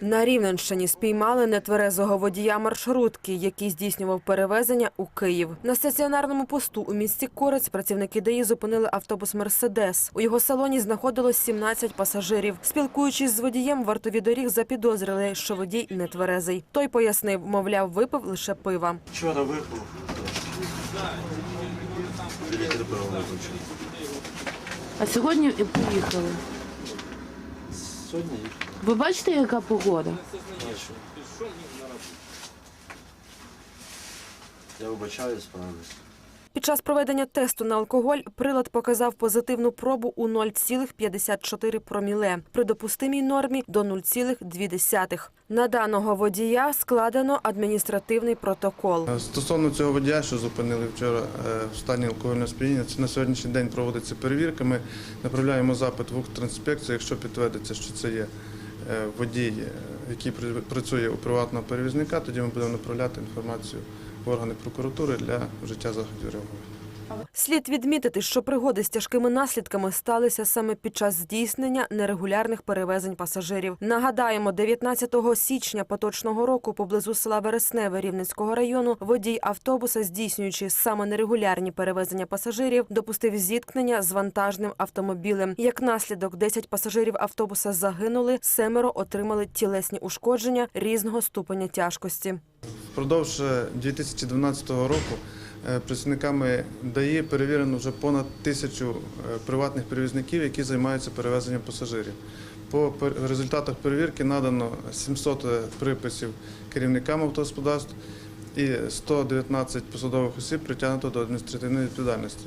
На Рівненщині спіймали нетверезого водія маршрутки, який здійснював перевезення у Київ. На стаціонарному посту у місті Корець працівники ДАІ зупинили автобус Мерседес. У його салоні знаходилось 17 пасажирів. Спілкуючись з водієм, вартові доріг запідозрили, що водій нетверезий. Той пояснив, мовляв, випив лише пива. Вчора випив. А сьогодні і поїхали. Сьогодні їх Ви бачите, яка погода? бачу. Я вибачаюсь, справлюсь. Під час проведення тесту на алкоголь прилад показав позитивну пробу у 0,54 проміле при допустимій нормі до 0,2. На даного водія складено адміністративний протокол. Е, Стосовно цього водія, що зупинили вчора е, в стані алкогольного сп'яніння, це на сьогоднішній день проводиться перевірка. Ми направляємо запит в Укртрансінспекцію, якщо підтвердиться, що це є е, водій, який працює у приватного перевізника, тоді ми будемо направляти інформацію органи прокуратури для вжиття заходів реагування. Слід відмітити, що пригоди з тяжкими наслідками сталися саме під час здійснення нерегулярних перевезень пасажирів. Нагадаємо, 19 січня поточного року поблизу села Вересневе Рівненського району водій автобуса, здійснюючи саме нерегулярні перевезення пасажирів, допустив зіткнення з вантажним автомобілем. Як наслідок, 10 пасажирів автобуса загинули, семеро отримали тілесні ушкодження різного ступеня тяжкості. Впродовж е, 2012 року е, працівниками ДАІ перевірено вже понад тисячу е, приватних перевізників, які займаються перевезенням пасажирів. По результатах перевірки надано 700 приписів керівникам автогосподарств і 119 посадових осіб притягнуто до адміністративної відповідальності.